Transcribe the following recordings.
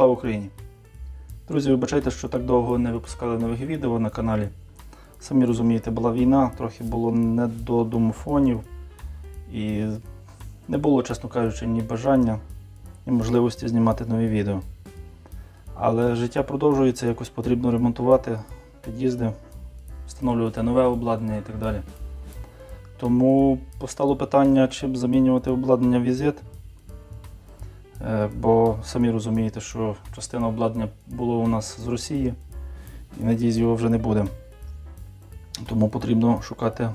Слава Україні! Друзі, вибачайте, що так довго не випускали нових відео на каналі. Самі розумієте, була війна, трохи було не до домофонів і не було, чесно кажучи, ні бажання, ні можливості знімати нові відео. Але життя продовжується, якось потрібно ремонтувати під'їзди, встановлювати нове обладнання і так далі. Тому постало питання, чим замінювати обладнання візит. Е, Бо самі розумієте, що частина обладнання було у нас з Росії, і надіюсь, його вже не буде. Тому потрібно шукати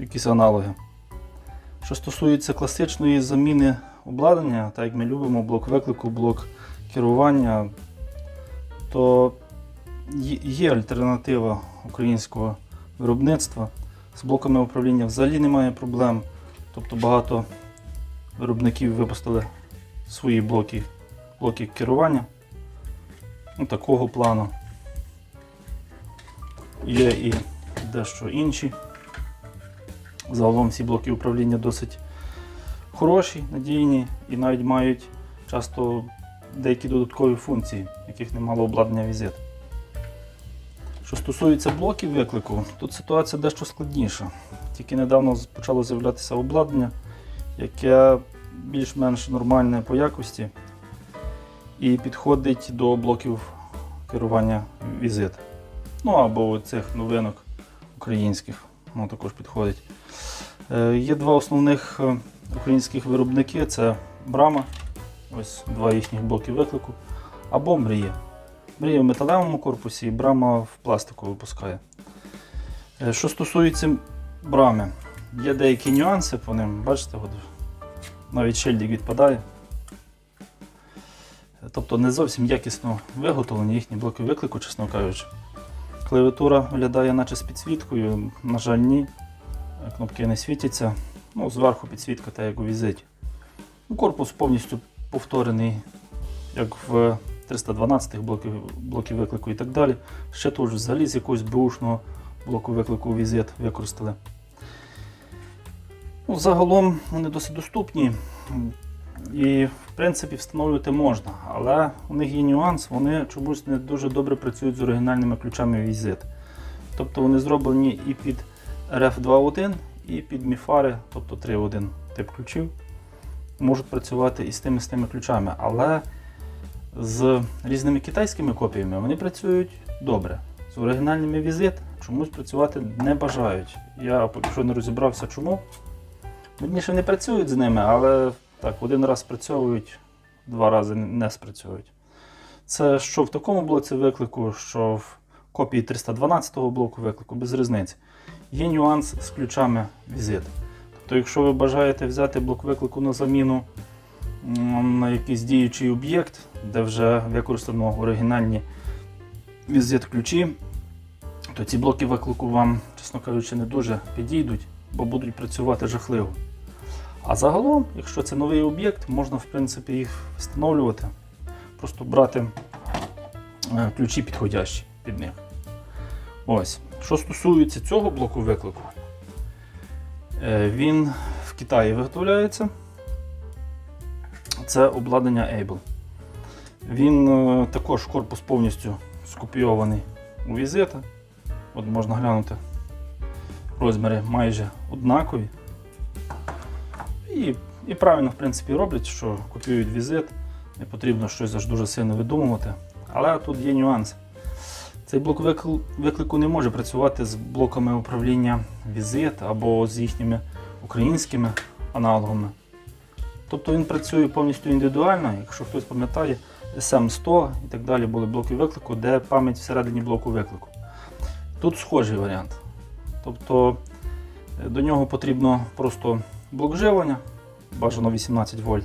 якісь аналоги. Що стосується класичної заміни обладнання, так як ми любимо, блок виклику, блок керування, то є- є альтернатива українського виробництва. З блоками управління взагалі немає проблем. Тобто багато виробників випустили свої блоки, блоки керування ну, такого плану. Є і дещо інші. Загалом всі блоки управління досить хороші, надійні і навіть мають часто деякі додаткові функції, яких не мало обладнання візит. Що стосується блоків виклику, тут ситуація дещо складніша. Тільки недавно почало з'являтися обладнання, яке більш-менш нормальне по якості і підходить до блоків керування візит. Ну або цих новинок українських, воно також підходить. Е, Є два основних е, українських виробники: це Брама, ось два їхніх блоки виклику, або Мрія. Мрія в металевому корпусі, і Брама в пластику випускає. Е, Що стосується брами, є деякі нюанси по ним, бачите, навіть шильдик відпадає. Тобто не зовсім якісно виготовлені їхні блоки виклику, чесно кажучи. Клавіатура виглядає наче з підсвіткою, на жаль, ні. Кнопки не світяться. Ну, зверху підсвітка, так як у візиті. Ну, Корпус повністю повторений, як в 312 блоків, блоків виклику і так далі. Ще тут взагалі з якогось бушного блоку виклику візит використали. Ну, загалом вони досить доступні. І, в принципі, встановлювати можна, але у них є нюанс, вони чомусь не дуже добре працюють з оригінальними ключами візит. Тобто вони зроблені і під RF2.1, і під Міфари, тобто 3.1 тип ключів, можуть працювати і з тими, з тими ключами. Але з різними китайськими копіями вони працюють добре. З оригінальними візит чомусь працювати не бажають. Я поки що не розібрався чому. Вірніше не працюють з ними, але так, один раз спрацьовують, два рази не спрацьовують. Це що в такому блоці виклику, що в копії 312 блоку виклику, без різниці. Є нюанс з ключами візит. Тобто, якщо ви бажаєте взяти блок виклику на заміну на якийсь діючий об'єкт, де вже використано оригінальні візит ключі, то ці блоки виклику вам, чесно кажучи, не дуже підійдуть, бо будуть працювати жахливо. А загалом, якщо це новий об'єкт, можна в принципі їх встановлювати, просто брати е, ключі підходящі під них. Ось. Що стосується цього блоку виклику, е, він в Китаї виготовляється. Це обладнання Able. Він е, також корпус повністю скопійований у візита. От можна глянути. Розміри майже однакові. І, і правильно, в принципі, роблять, що копіюють візит, не потрібно щось аж дуже сильно видумувати. Але тут є нюанс. Цей блок виклику не може працювати з блоками управління візит або з їхніми українськими аналогами. Тобто він працює повністю індивідуально, якщо хтось пам'ятає, SM100 і так далі були блоки виклику, де пам'ять всередині блоку виклику. Тут схожий варіант. Тобто е, до нього потрібно просто блок живлення, бажано 18 вольт.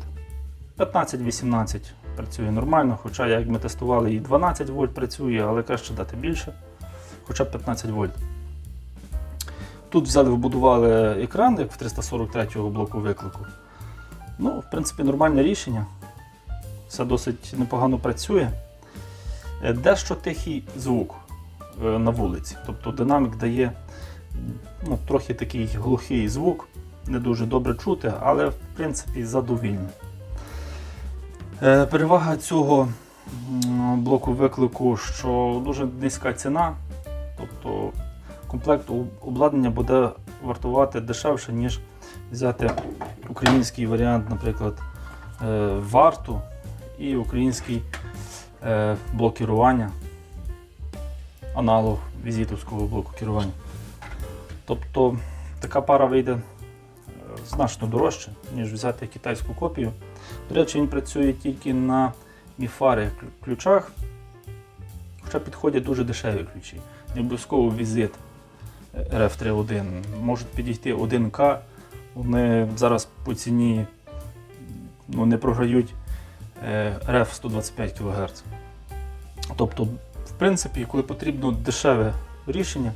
15-18 працює нормально, хоча як ми тестували і 12 вольт працює, але краще дати більше, хоча б 15 вольт. Тут взяли, вбудували екран, як в 343 блоку виклику. Ну, в принципі, нормальне рішення. Все досить непогано працює. Е, Дещо тихий звук е, на вулиці. Тобто динамік дає ну, трохи такий глухий звук, не дуже добре чути, але в принципі задовільний. Е, Перевага цього блоку виклику, що дуже низька ціна, тобто комплект обладнання буде вартувати дешевше, ніж взяти український варіант, наприклад, е, варту і український е, блок керування, аналог візитовського блоку керування. Тобто така пара вийде значно дорожче, ніж взяти китайську копію. До речі, він працює тільки на міфари ключах, хоча підходять дуже дешеві ключі. Не обов'язково візит RF31. Можуть підійти 1К, вони зараз по ціні ну, не програють е, RF 125 кГц. Тобто, в принципі, коли потрібно дешеве рішення,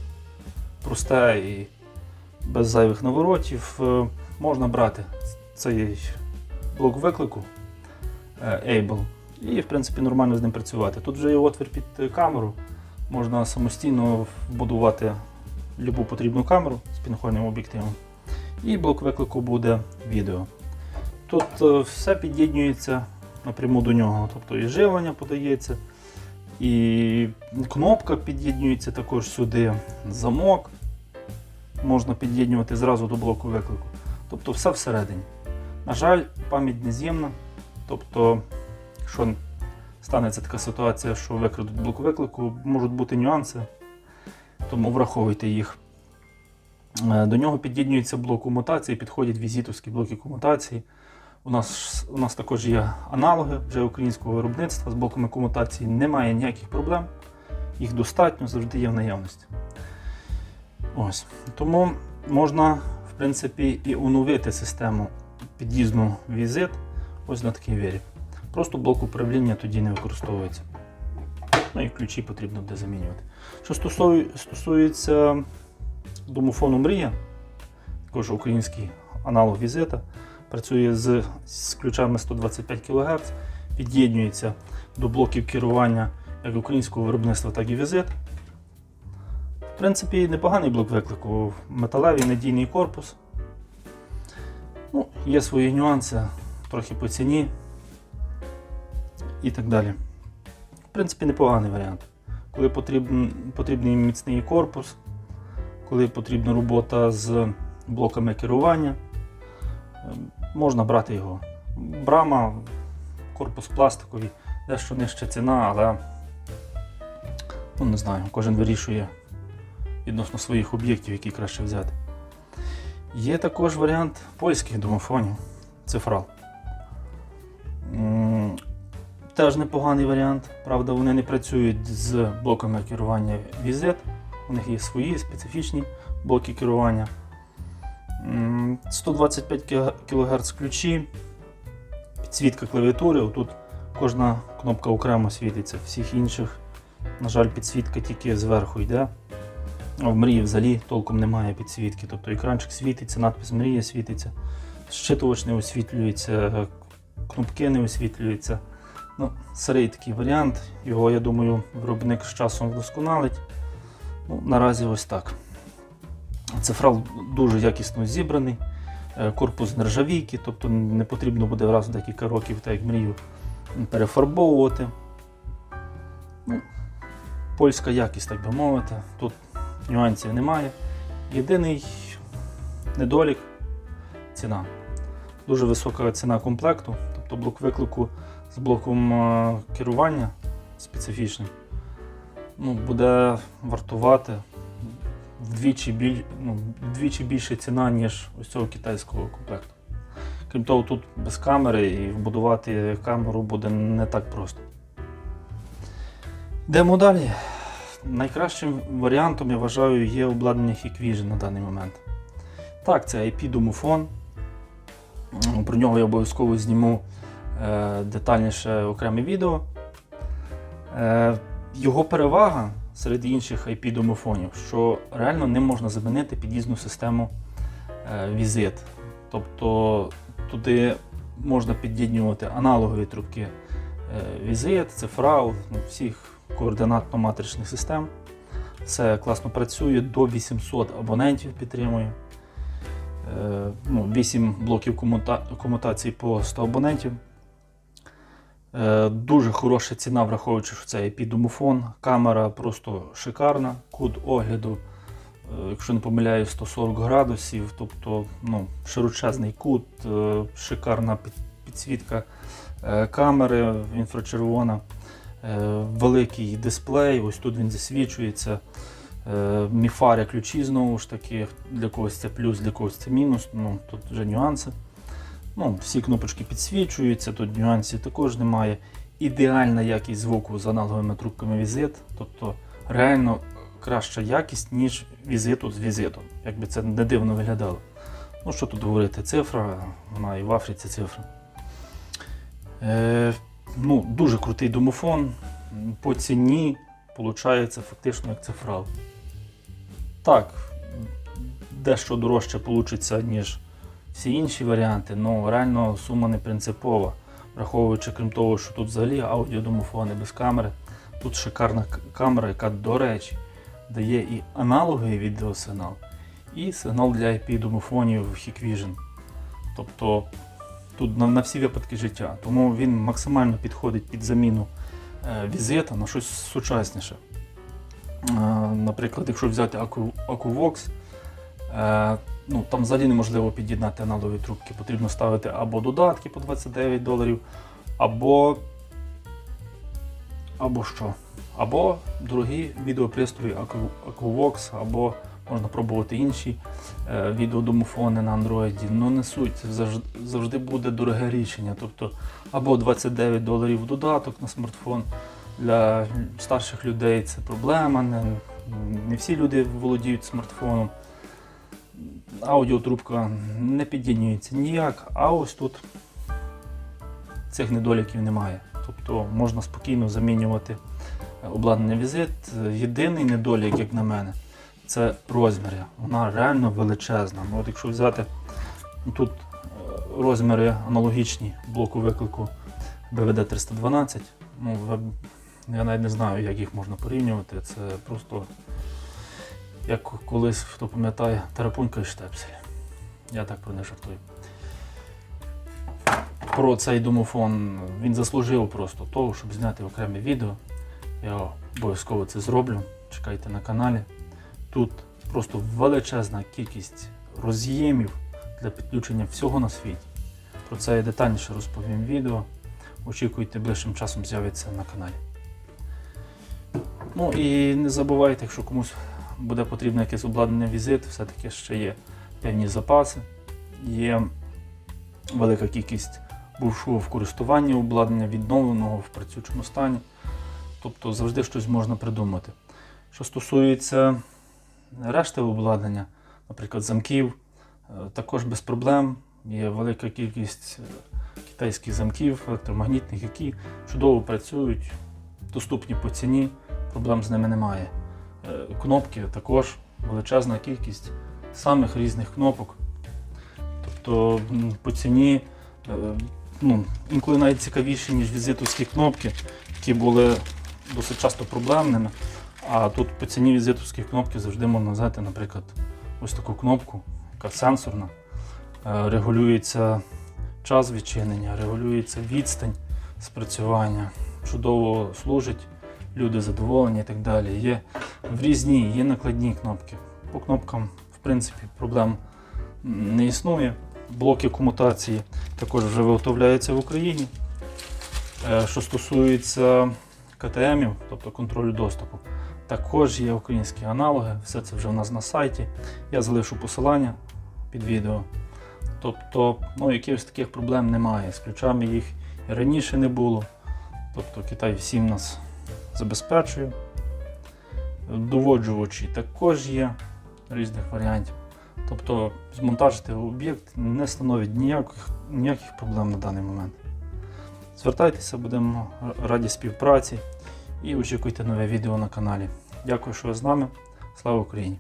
просте і без зайвих наворотів, е, можна брати цей блок виклику е, Able і, в принципі, нормально з ним працювати. Тут вже є отвір під камеру, можна самостійно вбудувати любу потрібну камеру з пінхольним об'єктивом. І блок виклику буде відео. Тут е, все під'єднюється напряму до нього, тобто і живлення подається, і кнопка під'єднюється також сюди, замок можна під'єднювати зразу до блоку виклику. Тобто все всередині. На жаль, пам'ять нез'ємна. Тобто, якщо станеться така ситуація, що викрадуть блок виклику, можуть бути нюанси, тому враховуйте їх. Е, До нього під'єднюється блок комутації, підходять візитовські блоки комутації. У нас, у нас також є аналоги вже українського виробництва з блоками комутації. Немає ніяких проблем. Їх достатньо, завжди є в наявності. Ось. Тому можна, принципі, і оновити систему під'їзну візит ось на такий вірі. Просто блок управління тоді не використовується. Ну і ключі потрібно буде замінювати. Що стосується домофону Мрія, також український аналог візита, працює з, з ключами 125 кГц, під'єднюється до блоків керування як українського виробництва, так і візит. В принципі, непоганий блок виклику. Металевий надійний корпус. Ну, є свої нюанси, трохи по ціні і так далі. В принципі, непоганий варіант. Коли потрібен, потрібний міцний корпус, коли потрібна робота з блоками керування, е, можна брати його. Брама, корпус пластиковий, дещо нижча ціна, але ну, не знаю, кожен вирішує відносно своїх об'єктів, які краще взяти. Є також варіант польських домофонів цифрал. Теж непоганий варіант. Правда, вони не працюють з блоками керування візит. У них є свої специфічні блоки керування. 125 кГц ключі, підсвітка клавіатури. Тут кожна кнопка окремо світиться, всіх інших, на жаль, підсвітка тільки зверху йде. В мрії взагалі толком немає підсвітки. Тобто екранчик світиться, надпис мрія світиться, щитувач не освітлюється, кнопки не освітлюються. Ну, Старий такий варіант, його, я думаю, виробник з часом вдосконалить. Ну, наразі ось так. Цифрал дуже якісно зібраний, е, корпус нержавійки, тобто не потрібно буде раз в декілька років, так як мрію, перефарбовувати. Ну, Польська якість, так би мовити. Тут нюансів немає. Єдиний недолік ціна. Дуже висока ціна комплекту, тобто блок виклику з блоком е, керування специфічним ну, буде вартувати вдвічі, біль, ну, вдвічі більше ціна, ніж ось цього китайського комплекту. Крім того, тут без камери і вбудувати камеру буде не так просто. Йдемо далі. Найкращим варіантом, я вважаю, є обладнання Hikvision на даний момент. Так, це IP-домофон. Про нього я обов'язково зніму е, детальніше окреме відео. Е, його перевага серед інших IP-домофонів, що реально ним можна замінити під'їзну систему е, візит. Тобто туди можна під'єднювати аналогові трубки візит, цифрал, ну, всіх координатно-матричних систем. Все класно працює, до 800 абонентів підтримує. Е, ну, 8 блоків комута- комутації по 100 абонентів. Е, Дуже хороша ціна, враховуючи, що це IP-домофон. Камера просто шикарна. Кут огляду, е, якщо не помиляюсь, 140 градусів, тобто ну, широчезний кут, шикарна підсвітка камери інфрачервона, великий дисплей, ось тут він засвічується. Е, Міфаря ключі знову ж таки, для когось це плюс, для когось це мінус. Ну, тут вже нюанси. Ну, всі кнопочки підсвічуються, тут нюансів також немає. Ідеальна якість звуку з аналоговими трубками візит, тобто реально краща якість, ніж візиту з візитом. Якби це не дивно виглядало. Ну, що тут говорити, цифра, вона і в Африці цифра. Е, ну, дуже крутий домофон. По ціні виходить фактично як цифрал. Так, дещо дорожче вийде, ніж всі інші варіанти, але реально сума не принципова. Враховуючи, крім того, що тут взагалі аудіодомофони без камери. Тут шикарна камера, яка, до речі, дає і аналоговий відеосигнал, і сигнал для IP-домофонів Hikvision. Тобто тут на, на всі випадки життя. Тому він максимально підходить під заміну е, візита на щось сучасніше. Е, наприклад, якщо взяти Acu- AcuVox, е, ну, там взагалі неможливо під'єднати аналогові трубки. Потрібно ставити або додатки по 29 доларів, або, або що? Або дорогі відеопристрої Acu- AcuVox, або можна пробувати інші е, відеодомофони на Android. Ну не суть, завжди, буде дороге рішення. Тобто або 29 доларів додаток на смартфон. Для старших людей це проблема. Не, не всі люди володіють смартфоном. Аудіотрубка не під'єднується ніяк, а ось тут цих недоліків немає. Тобто можна спокійно замінювати обладнання візит. Єдиний недолік, як на мене, це розміри. Вона реально величезна. Ну, от якщо взяти тут е, розміри аналогічні блоку виклику BVD 312, ну, я навіть не знаю, як їх можна порівнювати. Це просто як колись, хто пам'ятає, Тарапунька і Штепсель. Я так про не жартую. Про цей домофон він заслужив просто того, щоб зняти окреме відео. Я обов'язково це зроблю. Чекайте на каналі. Тут просто величезна кількість роз'ємів для підключення всього на світі. Про це я детальніше розповім відео. Очікуйте, ближчим часом з'явиться на каналі. Ну і не забувайте, якщо комусь буде потрібно якесь обладнання візит, все-таки ще є певні запаси, є велика кількість бувшого в користуванні обладнання, відновленого в працюючому стані. Тобто завжди щось можна придумати. Що стосується решти обладнання, наприклад, замків, е, також без проблем. Є велика кількість е, китайських замків електромагнітних, які чудово працюють, доступні по ціні, проблем з ними немає. Е, Кнопки також величезна кількість самих різних кнопок. Тобто по ціні ну, інколи навіть цікавіші, ніж візитовські кнопки, які були досить часто проблемними. А тут по ціні візитовських кнопки завжди можна взяти, наприклад, ось таку кнопку, яка сенсорна. Е, Регулюється час відчинення, регулюється відстань спрацювання, чудово служить, люди задоволені і так далі. Є в різні, є накладні кнопки. По кнопкам, в принципі, проблем не існує. Блоки комутації також вже виготовляються в Україні. Е, Що стосується КТМів, тобто контролю доступу, також є українські аналоги, все це вже у нас на сайті. Я залишу посилання під відео. Тобто, ну, якихось таких проблем немає. З ключами їх і раніше не було. Тобто Китай всім нас забезпечує. Доводжувачі також є різних варіантів. Тобто змонтажити об'єкт не становить ніяких, ніяких проблем на даний момент. Звертайтеся, будемо раді співпраці і очікуйте нове відео на каналі. Дякую, що ви з нами. Слава Україні!